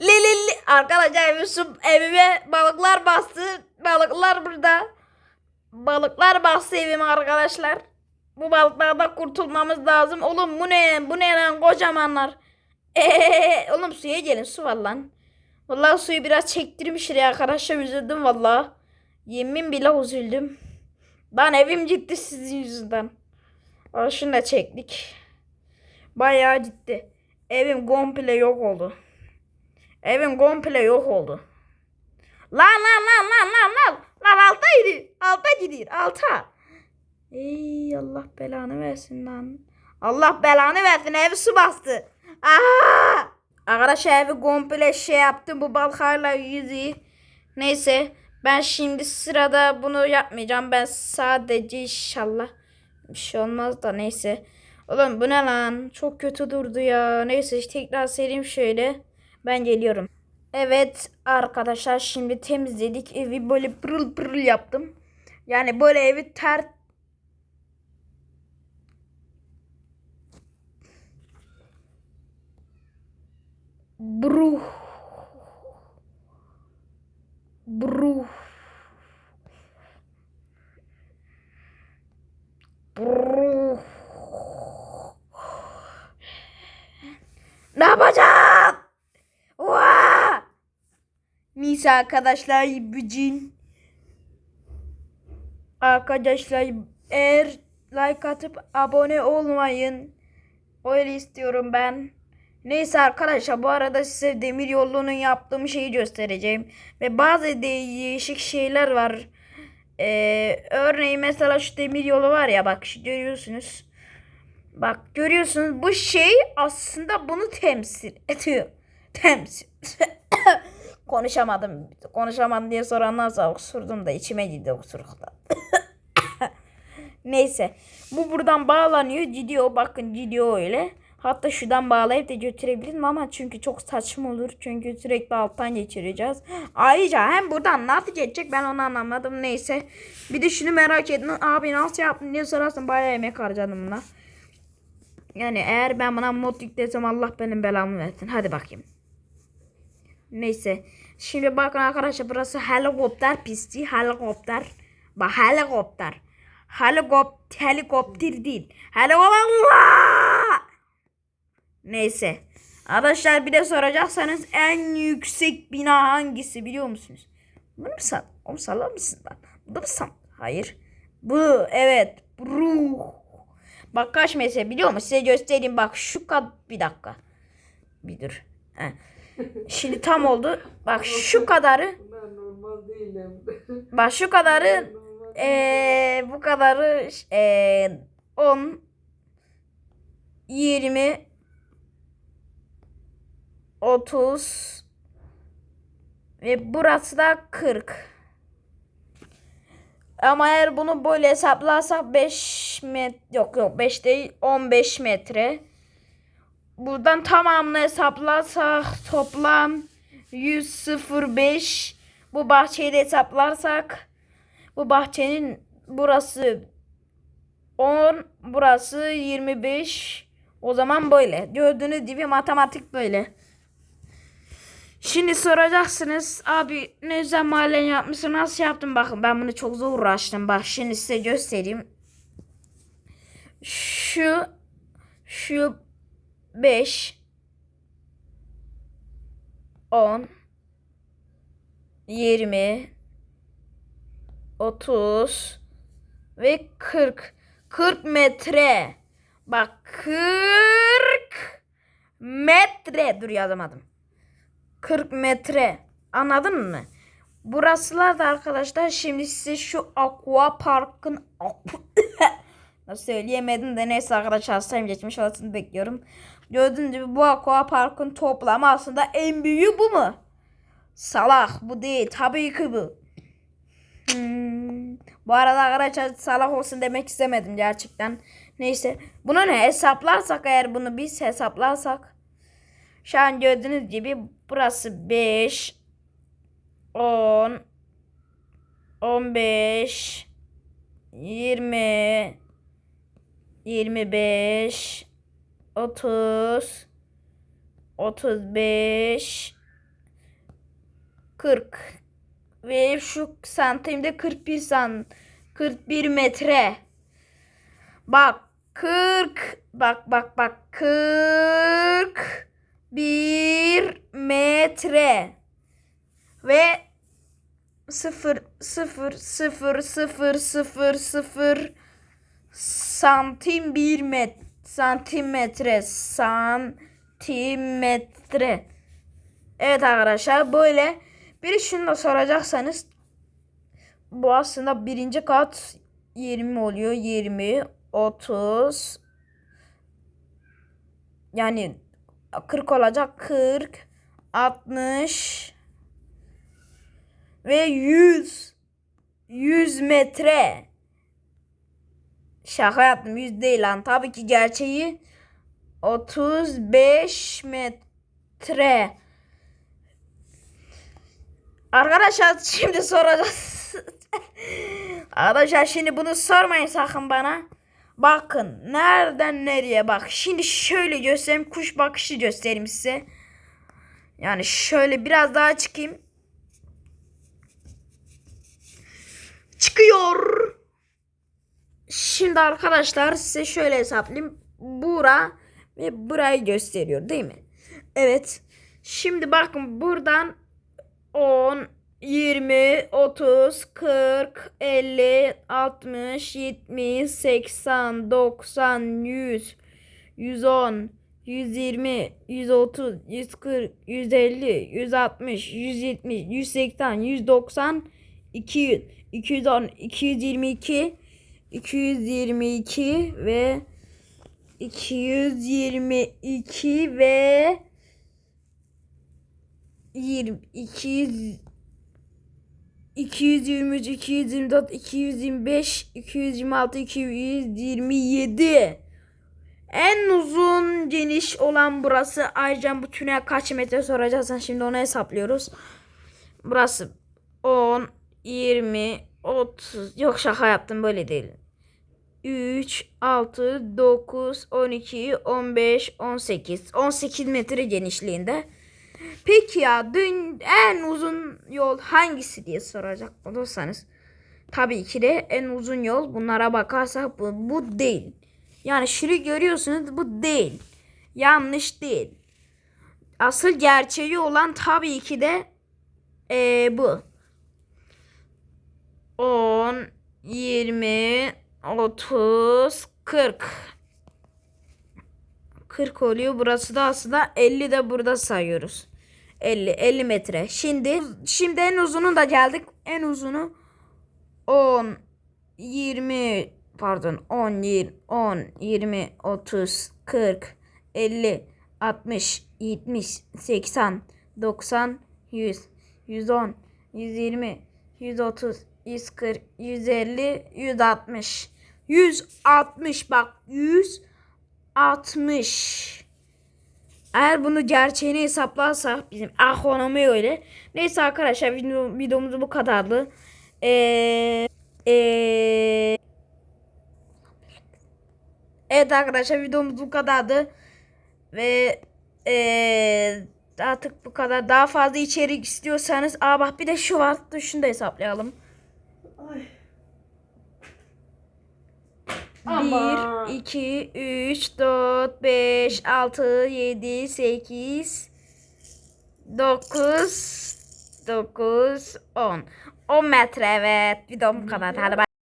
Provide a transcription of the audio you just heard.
Lelili arkadaşlar evim su evime balıklar bastı. Balıklar burada. Balıklar bastı evime arkadaşlar. Bu balıklardan kurtulmamız lazım. Oğlum bu ne? Bu ne lan kocamanlar? Eee, oğlum suya gelin su var lan. Vallahi suyu biraz çektirmiş ya arkadaşlar üzüldüm vallahi. Yemin bile üzüldüm. Ben evim gitti sizin yüzünden. Şunu da çektik. Bayağı gitti. Evim komple yok oldu. Evim komple yok oldu. Lan lan lan lan lan lan. Lan alta gidiyor. Alta gidiyor. Alta. Ey Allah belanı versin lan. Allah belanı versin. Evi su bastı. Aa! Arkadaşlar evi komple şey yaptım. Bu balık hala yüzüyor. Neyse. Ben şimdi sırada bunu yapmayacağım. Ben sadece inşallah bir şey olmaz da neyse. Oğlum bu ne lan? Çok kötü durdu ya. Neyse tekrar sereyim şöyle. Ben geliyorum. Evet arkadaşlar şimdi temizledik. Evi böyle pırıl pırıl yaptım. Yani böyle evi ter Bruh. Bruh. Bruh. Neyse arkadaşlar bücün. Arkadaşlar eğer like atıp abone olmayın. Öyle istiyorum ben. Neyse arkadaşlar bu arada size demir yolunun yaptığım şeyi göstereceğim. Ve bazı değişik şeyler var. Ee, örneğin mesela şu demir yolu var ya bak görüyorsunuz. Bak görüyorsunuz bu şey aslında bunu temsil ediyor. Temsil. Konuşamadım. Konuşamadım diye soranlar sağ osurdum da içime girdi osurukta. Neyse. Bu buradan bağlanıyor. Gidiyor. Bakın gidiyor öyle. Hatta şuradan bağlayıp da götürebilirim ama çünkü çok saçma olur. Çünkü sürekli alttan geçireceğiz. Ayrıca hem buradan nasıl geçecek ben onu anlamadım. Neyse. Bir de şunu merak edin. Abi nasıl yaptın diye sorarsın. Bayağı emek harcadım buna. Yani eğer ben buna mod yüklesem Allah benim belamı versin. Hadi bakayım. Neyse. Şimdi bakın arkadaşlar burası helikopter pisti. Helikopter. Bak helikopter. Helikopter, helikopter değil. Helikopter. Neyse. Arkadaşlar bir de soracaksanız en yüksek bina hangisi biliyor musunuz? Bunu mu san? Onu sallar mısın lan? Bunu mu san? Hayır. Bu evet. Ruh. Bak kaç metre biliyor musun? Size göstereyim bak şu kad bir dakika. Bir dur. Heh. Şimdi tam oldu. Bak şu kadarı. Ben normal değilim. Bak şu kadarı. Eee bu kadarı. Eee 10 20 30 ve burası da 40. Ama eğer bunu böyle hesaplarsak 5 met yok yok 5 değil 15 metre. Buradan tamamını hesaplarsak toplam 105. Bu bahçeyi de hesaplarsak bu bahçenin burası 10, burası 25. O zaman böyle. Gördüğünüz gibi matematik böyle. Şimdi soracaksınız abi ne mahallen yapmışsın nasıl yaptın bakın ben bunu çok zor uğraştım bak şimdi size göstereyim şu şu 5 10 20 30 ve 40 40 metre bak 40 metre dur yazamadım 40 metre. Anladın mı? Burasılar da arkadaşlar şimdi size şu aqua parkın nasıl söyleyemedim de neyse arkadaşlar hastayım geçmiş olasını bekliyorum. Gördüğünüz gibi bu aqua parkın toplamı aslında en büyüğü bu mu? Salak bu değil tabii ki bu. Hmm. Bu arada arkadaşlar salak olsun demek istemedim gerçekten. Neyse bunu ne hesaplarsak eğer bunu biz hesaplarsak şu an gördüğünüz gibi burası 5 10 15 20 25 30 35 40 ve şu santimde 41 san 41 metre. Bak 40 bak bak bak 41 metre. Ve 0 0 0 0 0 0 santim bir met santimetre santimetre. Evet arkadaşlar böyle. Bir şunu da soracaksanız bu aslında birinci kat 20 oluyor. 20 30 yani 40 olacak. 40 60 ve 100 100 metre Şaka yaptım 100 değil lan. Tabii ki gerçeği 35 metre. Arkadaşlar şimdi soracağız. Arkadaşlar şimdi bunu sormayın sakın bana. Bakın nereden nereye bak. Şimdi şöyle göstereyim. Kuş bakışı göstereyim size. Yani şöyle biraz daha çıkayım. Çıkıyor. Şimdi arkadaşlar size şöyle hesaplayayım. Bura ve burayı gösteriyor değil mi? Evet. Şimdi bakın buradan 10, 20, 30, 40, 50, 60, 70, 80, 90, 100, 110, 120, 130, 140, 150, 160, 170, 180, 190, 200, 210, 222, 222 ve 222 ve 20 200 223 224 225 226 227 en uzun geniş olan burası. Ayrıca bu tünel kaç metre soracaksan şimdi onu hesaplıyoruz. Burası 10 20 30 yok şaka yaptım böyle değil. 3, 6, 9, 12, 15, 18. 18 metre genişliğinde. Peki ya dün en uzun yol hangisi diye soracak olursanız. Tabii ki de en uzun yol bunlara bakarsak bu, bu değil. Yani şunu görüyorsunuz bu değil. Yanlış değil. Asıl gerçeği olan tabii ki de eee, bu. 10, 20, 30, 40. 40 oluyor. Burası da aslında 50 de burada sayıyoruz. 50, 50 metre. Şimdi şimdi en uzunu da geldik. En uzunu 10, 20 pardon 10, 20, 10, 20, 30, 40, 50, 60, 70, 80, 90, 100, 110, 120, 130, 140, 150, 160. 160 bak 160. Eğer bunu gerçeğini hesaplarsak bizim ekonomi öyle. Neyse arkadaşlar video, videomuz bu kadardı. Ee, ee, evet arkadaşlar videomuz bu kadardı. Ve ee, artık bu kadar. Daha fazla içerik istiyorsanız. Aa bak bir de şu var. Şunu da hesaplayalım. Ay. 1, Ama. 2, 3, 4, 5, 6, 7, 8, 9, 9, 10. 10 metre evet. Videom bu kadar. Hadi bay.